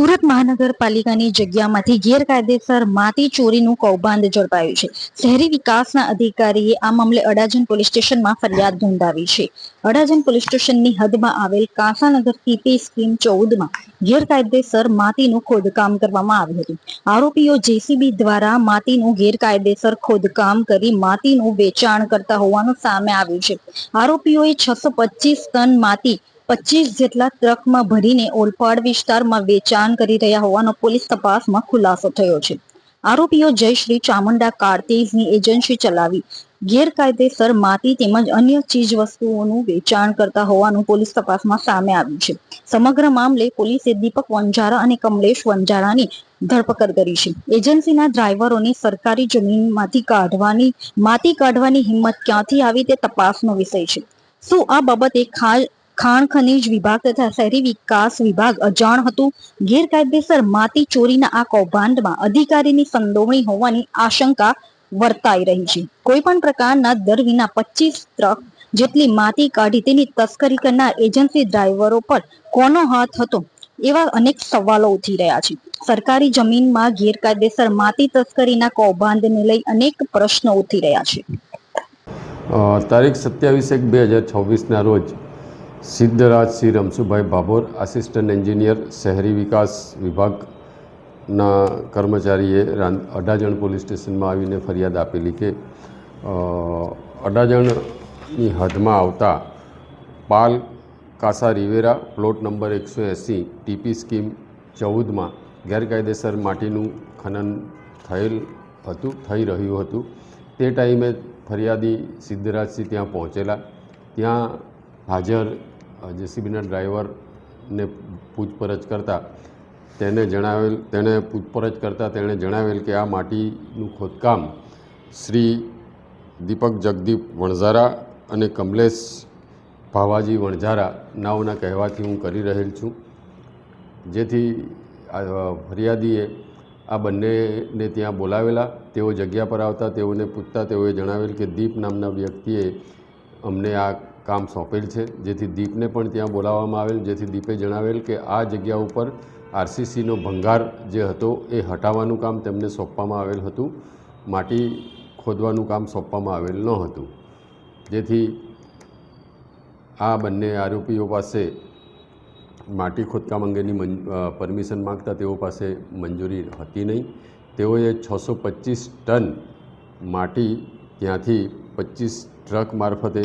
સુરત મહાનગરપાલિકાની જગ્યામાંથી ગેરકાયદેસર માટી ચોરીનું કૌભાંડ ઝડપાયું છે. શહેરી વિકાસના અધિકારીએ આ મામલે અડાજણ પોલીસ સ્ટેશનમાં ફરિયાદ નોંધાવી છે. અડાજણ પોલીસ સ્ટેશનની હદમાં આવેલ કાંસાનગર ટીપી સ્કીમ ચૌદમાં ગેરકાયદેસર માટીનું ખોદકામ કરવામાં આવ્યું હતું. આરોપીઓ જેસીબી દ્વારા માટીનું ગેરકાયદેસર ખોદકામ કરી માટીનું વેચાણ કરતા હોવાનું સામે આવ્યું છે. આરોપીઓએ છસો ટન માટી પચીસ જેટલા ટ્રકમાં ભરીને ઓલપાડ વિસ્તારમાં વેચાણ કરી રહ્યા હોવાનો પોલીસ તપાસમાં ખુલાસો થયો છે. આરોપીઓ જયશ્રી ચામુંડા કાર્તિઝની એજન્સી ચલાવી, ગેરકાયદેસર માટી તેમજ અન્ય ચીજ વસ્તુઓનું વેચાણ કરતા હોવાનું પોલીસ તપાસમાં સામે આવ્યું છે. સમગ્ર મામલે પોલીસે દીપક વંજારા અને કમલેશ વંજારાની ધરપકડ કરી છે. એજન્સીના ડ્રાઈવરોની સરકારી જમીનમાંથી કાઢવાની, માટી કાઢવાની હિંમત ક્યાંથી આવી તે તપાસનો વિષય છે. શું આ બાબતે ખા ખાણ ખનીજ વિભાગ તથા શહેરી વિકાસ વિભાગ અજાણ હતું. ગેરકાયદેસર માટી ચોરીના આ કૌભાંડમાં અધિકારીની સંડોવણી હોવાની આશંકા વર્તાઈ રહી છે. કોઈ પણ પ્રકારના દર વિના પચીસ ટ્રક જેટલી માટી કાઢી તેની તસ્કરી કરનાર એજન્સી ડ્રાઈવરો પર કોનો હાથ હતો એવા અનેક સવાલો ઉઠી રહ્યા છે. સરકારી જમીનમાં ગેરકાયદેસર માટી તસ્કરીના કૌભાંડને લઈ અનેક પ્રશ્નો ઉઠી રહ્યા છે. તારીખ સત્યાવીસ એક બે હજાર છવ્વીસના રોજ સિદ્ધરાજસિંહ રમસુભાઈ ભાભોર આસિસ્ટન્ટ એન્જિનિયર, શહેરી વિકાસ વિભાગના કર્મચારીએ અઢાજણ પોલીસ સ્ટેશનમાં આવીને ફરિયાદ આપેલી કે અઢાજણની હદમાં આવતા Pal Casa Riviera plot number એકસો એંસી ટીપી સ્કીમ ચૌદમાં ગેરકાયદેસર માટીનું ખનન થયેલ હતું, થઈ રહ્યું હતું. તે ટાઈમે ફરિયાદી સિદ્ધરાજસિંહ ત્યાં પહોંચેલા. ત્યાં હાજર જેસીબીના ડ્રાઈવરને પૂછપરછ કરતાં તેને જણાવેલ તેણે પૂછપરછ કરતાં તેણે જણાવેલ કે આ માટીનું ખોદકામ શ્રી દીપક જગદીપ વણઝારા અને કમલેશ ભાવાજી વણઝારા નાઓના કહેવાથી હું કરી રહેલ છું. જેથી ફરિયાદીએ આ બંનેને ત્યાં બોલાવેલા, તેઓ જગ્યા પર આવતા, તેઓને પૂછતા, તેઓએ જણાવેલ કે દીપ નામના વ્યક્તિએ અમને આ કામ સોંપેલ છે, જેથી દીપને પણ ત્યાં બોલાવવામાં આવેલ, જેથી દીપે જણાવેલ કે આ જગ્યા ઉપર આરસીસીનો ભંગાર જે હતો એ હટાવવાનું કામ તેમને સોંપવામાં આવેલ હતું, માટી ખોદવાનું કામ સોંપવામાં આવેલ ન હતું જેથી આ બંને આરોપીઓ પાસે માટી ખોદકામ અંગેની પરમિશન માગતા તેઓ પાસે મંજૂરી હતી નહીં. તેઓએ છસો પચીસ ટન માટી ત્યાંથી પચીસ ટ્રક મારફતે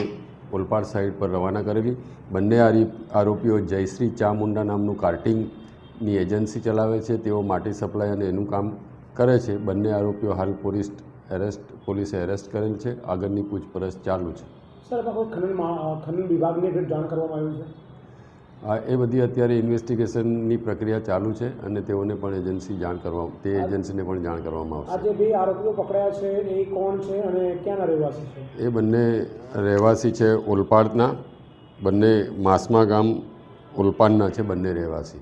ઓલપાડ સાઈડ પર રવાના કરેલી. બંને આરી, આરોપીઓ જયશ્રી ચામુંડા નામનું કાર્ટિંગની એજન્સી ચલાવે છે. તેઓ માટી સપ્લાય અને એનું કામ કરે છે. બંને આરોપીઓ હાલ પોલીસ એરેસ્ટ, પોલીસે એરેસ્ટ કરેલ છે. આગળની પૂછપરછ ચાલુ છે. સર ખનન વિભાગને જાણ કરવામાં આવ્યું છે? એ બધી અત્યારે ઇન્વેસ્ટિગેશનની પ્રક્રિયા ચાલુ છે અને તેઓને પણ એજન્સી જાણ કરવા તે એજન્સીને પણ જાણ કરવામાં આવશે. જે બે આરોપીઓ પકડાયા છે એ કોણ છે અને ક્યાંના રહેવાસી છે? એ બંને રહેવાસી છે ઓલપાડના. બંને માસમા ગામ ઓલપાડના છે બંને રહેવાસી.